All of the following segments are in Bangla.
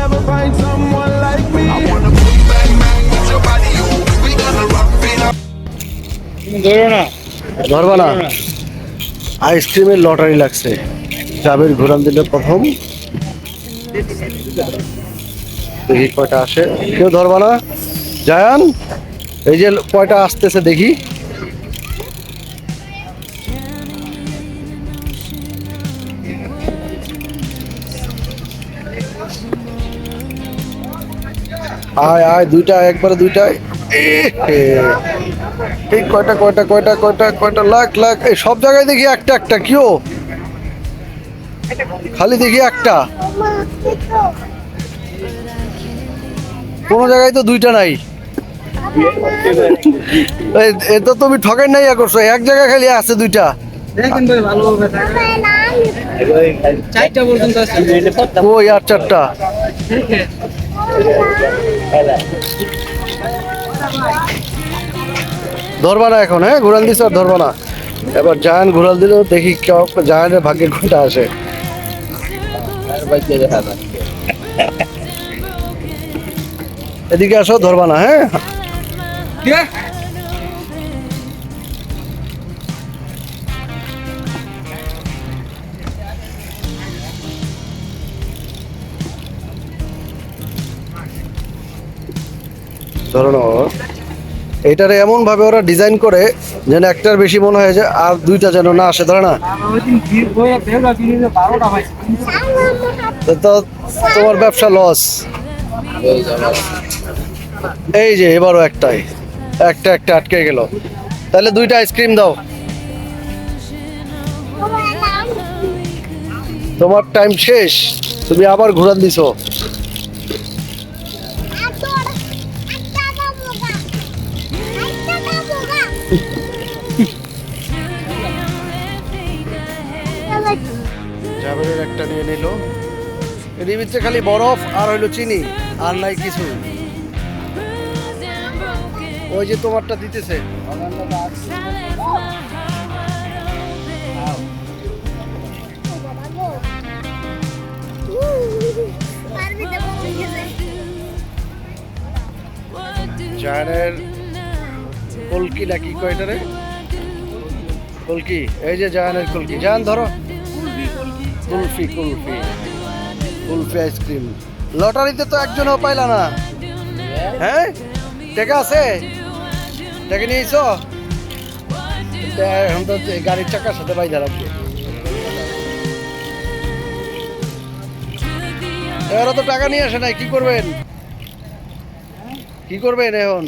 never find someone like me. I wanna boom bang bang with your body, oh. We gonna rock it up. ধরবা না আইসক্রিমের লটারি লাগছে চাবের ঘোরান দিলে প্রথম দেখি কয়টা আসে কেউ ধরবা না জায়ান এই যে কয়টা আসতেছে দেখি আয় আয় দুইটা একবারে এ। এই কয়টা কয়টা কয়টা কয়টা কয়টা? লাখ লাখ। এই সব জায়গায় দেখি একটা একটা। কিও খালি দেখি একটা। কোনো জায়গায় তো দুইটা নাই। এই- এ তো তুমি ঠকেন নাই করছ। এক জায়গায় খালি আছে দুইটা। ওই আর চারটা। ধরবা না এখন হ্যাঁ? ঘুরাল দিস আর না। এবার জায়ান ঘুরাল দিল, দেখি জায়ানের ভাগ্যে ঘুরটা আসে। এদিকে আসো, ধরবা না হ্যাঁ? ধরো না বাবা। এটারে এমন ভাবে ওরা ডিজাইন করে যেন একটার বেশি মনে হয় যে আর দুইটা যেন না আসে ধরে না? তোমার ব্যবসা লস এই যে এবারও একটাই। একটা একটা আটকে গেল। তাহলে দুইটা আইসক্রিম দাও। তোমার টাইম শেষ। তুমি আবার ঘুরান দিছো। জাবেরের একটা নিয়ে নিল। এর ভিতরে খালি বরফ আর হইল চিনি আর নাই কিছু। ওই যে তোমারটা দিতেছে। জায়ানের কলকি নাকি কয়টারে কলকি, এই যে জায়ানের কলকি। জায়ান ধরো। Kulfi kulfi. Kulfi ice cream. লটারিতে তো একজনও পাইলা না। হ্যাঁ? টাকা আছে? টাকা নিয়েছ? এখন তো গাড়ির চাকার সাথে বাইধা রাখবে এবারও তো টাকা নিয়ে আসে নাই, কি করবেন? কি করবেন এখন?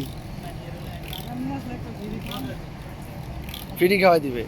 ফ্রি খাওয়াই দিবে।